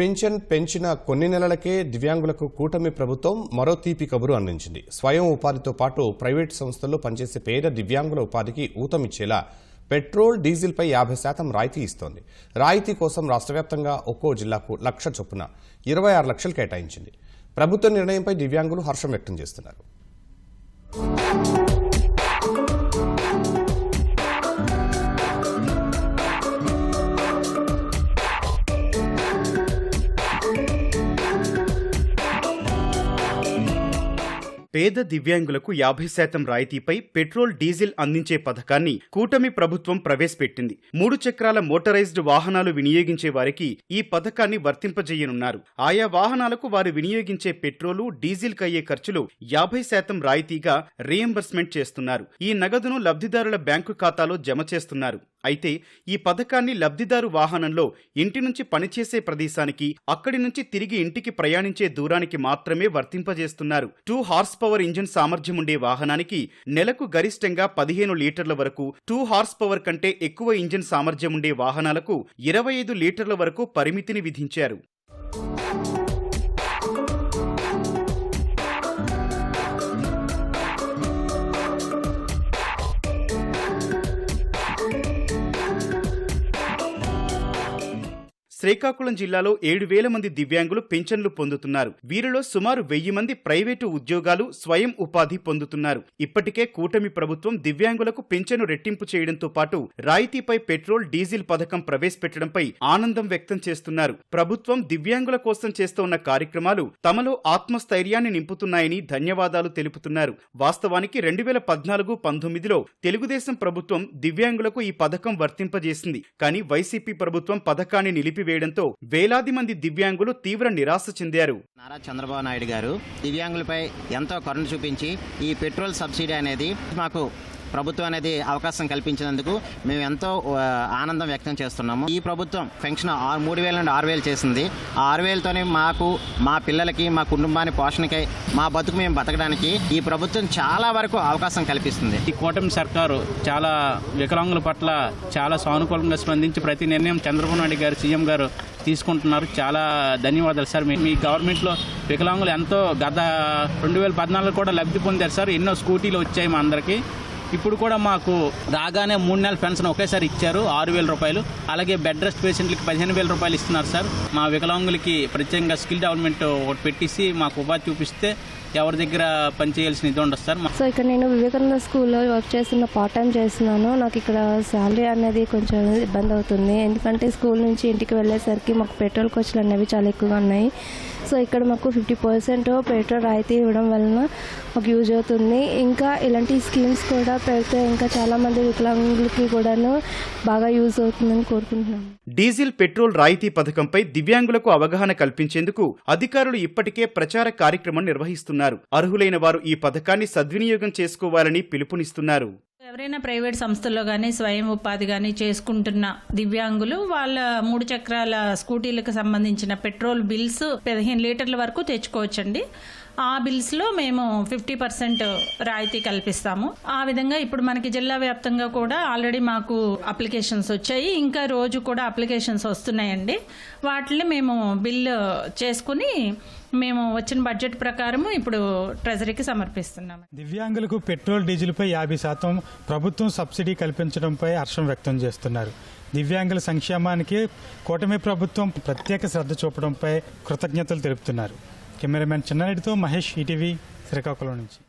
Pension పెంచిన కొన్ని నెలలకే దివ్యాంగులకు కూటమి ప్రభుత్వం మరో తీపి కబురు అందించింది. స్వయం ఉపాధితో పాటు ప్రైవేట్ సంస్థల్లో పనిచేసే పేద దివ్యాంగుల ఉపాధికి ఊతమిచ్చేలా పెట్రోల్ డీజిల్పై యాభై శాతం రాయితీ ఇస్తోంది. రాయితీ కోసం రాష్ట్ర వ్యాప్తంగా ఒక్కో జిల్లాకు లక్ష చొప్పున ఇరవై ఆరు లక్షలు కేటాయించింది. ప్రభుత్వ నిర్ణయంపై దివ్యాంగులు హర్షం వ్యక్తం చేస్తున్నారు. పేద దివ్యాంగులకు యాభై శాతం రాయితీపై పెట్రోల్ డీజిల్ అందించే పథకాన్ని కూటమి ప్రభుత్వం ప్రవేశపెట్టింది. మూడు చక్రాల మోటరైజ్డ్ వాహనాలు వినియోగించే వారికి ఈ పథకాన్ని వర్తింపజేయనున్నారు. ఆయా వాహనాలకు వారు వినియోగించే పెట్రోలు డీజిల్ అయ్యే ఖర్చులు యాభై శాతం రాయితీగా రీఎంబర్స్మెంట్ చేస్తున్నారు. ఈ నగదును లబ్ధిదారుల బ్యాంకు ఖాతాలో జమ చేస్తున్నారు. అయితే ఈ పథకాన్ని లబ్ధిదారు వాహనంలో ఇంటి నుంచి పనిచేసే ప్రదేశానికి అక్కడి నుంచి తిరిగి ఇంటికి ప్రయాణించే దూరానికి మాత్రమే వర్తింపజేస్తున్నారు. టూ హార్స్ పవర్ ఇంజిన్ సామర్థ్యం ఉండే వాహనానికి నెలకు గరిష్టంగా పదిహేను లీటర్ల వరకు టూ హార్స్ పవర్ కంటే ఎక్కువ ఇంజిన్ సామర్థ్యం ఉండే వాహనాలకు ఇరవై ఐదు లీటర్ల వరకు పరిమితిని విధించారు. శ్రీకాకుళం జిల్లాలో ఏడు వేల మంది దివ్యాంగులు పెన్షన్లు పొందుతున్నారు. వీరిలో సుమారు వెయ్యి మంది ప్రైవేటు ఉద్యోగాలు స్వయం ఉపాధి పొందుతున్నారు. ఇప్పటికే కూటమి ప్రభుత్వం దివ్యాంగులకు పింఛను రెట్టింపు చేయడంతో పాటు రాయితీపై పెట్రోల్ డీజిల్ పథకం ప్రవేశపెట్టడంపై ఆనందం వ్యక్తం చేస్తున్నారు. ప్రభుత్వం దివ్యాంగుల కోసం చేస్తోన్న కార్యక్రమాలు తమలో ఆత్మస్థైర్యాన్ని నింపుతున్నాయని ధన్యవాదాలు తెలుపుతున్నారు. వాస్తవానికి రెండు వేల పద్నాలుగు పంతొమ్మిదిలో తెలుగుదేశం ప్రభుత్వం దివ్యాంగులకు ఈ పథకం వర్తింపజేసింది. కానీ వైసీపీ ప్రభుత్వం పథకాన్ని నిలిపి నిలిపివేయడంతో వేలాది మంది దివ్యాంగులు తీవ్ర నిరాశ చెందారు. నారా చంద్రబాబు నాయుడు గారు దివ్యాంగులపై ఎంతో కరుణ చూపించి ఈ పెట్రోల్ సబ్సిడీ అనేది మాకు ప్రభుత్వం అనేది అవకాశం కల్పించినందుకు మేము ఎంతో ఆనందం వ్యక్తం చేస్తున్నాము. ఈ ప్రభుత్వం పెన్షన్ ఆరు మూడు వేల నుండి ఆరు వేలు చేసింది. ఆ ఆరు వేలతోనే మాకు మా పిల్లలకి మా కుటుంబాన్ని పోషణకై మా బతుకు మేము బతకడానికి ఈ ప్రభుత్వం చాలా వరకు అవకాశం కల్పిస్తుంది. ఈ కూటమి సర్కారు చాలా వికలాంగుల పట్ల చాలా సానుకూలంగా స్పందించి ప్రతి నిర్ణయం చంద్రబాబు నాయుడు గారు సీఎం గారు తీసుకుంటున్నారు. చాలా ధన్యవాదాలు సార్. మీ మీ గవర్నమెంట్లో వికలాంగులు ఎంతో గత రెండు వేల పద్నాలుగు కూడా లబ్ధి పొందారు సార్. ఎన్నో స్కూటీలు వచ్చాయి మా అందరికీ. ఇప్పుడు కూడా మాకు రాగానే మూడు నెలల పెన్షన్ ఒకేసారి ఇచ్చారు ఆరు వేల రూపాయలు. అలాగే బెడ్ రెస్ట్ పేషెంట్లకి పదిహేను వేల రూపాయలు ఇస్తున్నారు సార్. మా వికలాంగులకి ప్రత్యేకంగా స్కిల్ డెవలప్మెంట్ ఒకటి పెట్టేసి మాకు ఉపాధి చూపిస్తే ఎవరి దగ్గర పని చేయాల్సిన ఇది ఉండదు సార్. సో ఇక్కడ నేను వివేకానంద స్కూల్లో వర్క్ చేస్తున్న పార్ట్ టైం చేస్తున్నాను. నాకు ఇక్కడ శాలరీ అనేది కొంచెం ఇబ్బంది అవుతుంది. ఎందుకంటే స్కూల్ నుంచి ఇంటికి వెళ్ళేసరికి మాకు పెట్రోల్ ఖర్చులు అనేవి చాలా ఎక్కువగా ఉన్నాయి. సో ఇక్కడ మాకు ఫిఫ్టీ పర్సెంట్ పెట్రోల్ రాయితీ ఇవ్వడం వలన మాకు యూజ్ అవుతుంది. ఇంకా ఇలాంటి స్కీమ్స్ కూడా పెడితే ఇంకా చాలామంది వికలాంగులకి కూడాను బాగా యూజ్ అవుతుందని కోరుకుంటున్నాను. డీజిల్ పెట్రోల్ రాయితీ పథకంపై దివ్యాంగులకు అవగాహన కల్పించేందుకు అధికారులు ఇప్పటికే ప్రచార కార్యక్రమం నిర్వహిస్తున్నారు. అర్హులైన వారు ఈ పథకాన్ని సద్వినియోగం చేసుకోవాలని పిలుపునిస్తున్నారు. ఎవరైనా ప్రైవేట్ సంస్థల్లో కానీ స్వయం ఉపాధి కానీ చేసుకుంటున్న దివ్యాంగులు వాళ్ళ మూడు చక్రాల స్కూటీలకు సంబంధించిన పెట్రోల్ బిల్స్ పదిహేను లీటర్ల వరకు తెచ్చుకోవచ్చండి. ఆ బిల్స్లో మేము ఫిఫ్టీ పర్సెంట్ రాయితీ కల్పిస్తాము. ఆ విధంగా ఇప్పుడు మనకి జిల్లా వ్యాప్తంగా కూడా ఆల్రెడీ మాకు అప్లికేషన్స్ వచ్చాయి. ఇంకా రోజు కూడా అప్లికేషన్స్ వస్తున్నాయండి. వాటిని మేము బిల్ చేసుకుని మేము వచ్చిన బడ్జెట్ ప్రకారము ఇప్పుడు ట్రెజరీకి సమర్పిస్తున్నాము. దివ్యాంగులకు పెట్రోల్ డీజిల్పై యాభై శాతం ప్రభుత్వం సబ్సిడీ కల్పించడంపై హర్షం వ్యక్తం చేస్తున్నారు. దివ్యాంగుల సంక్షేమానికి కూటమి ప్రభుత్వం ప్రత్యేక శ్రద్ధ చూపడంపై కృతజ్ఞతలు తెలుపుతున్నారు. కెమెరామెన్ చిన్నారెడ్డితో మహేష్ ఈటీవీ శ్రీకాకుళం నుంచి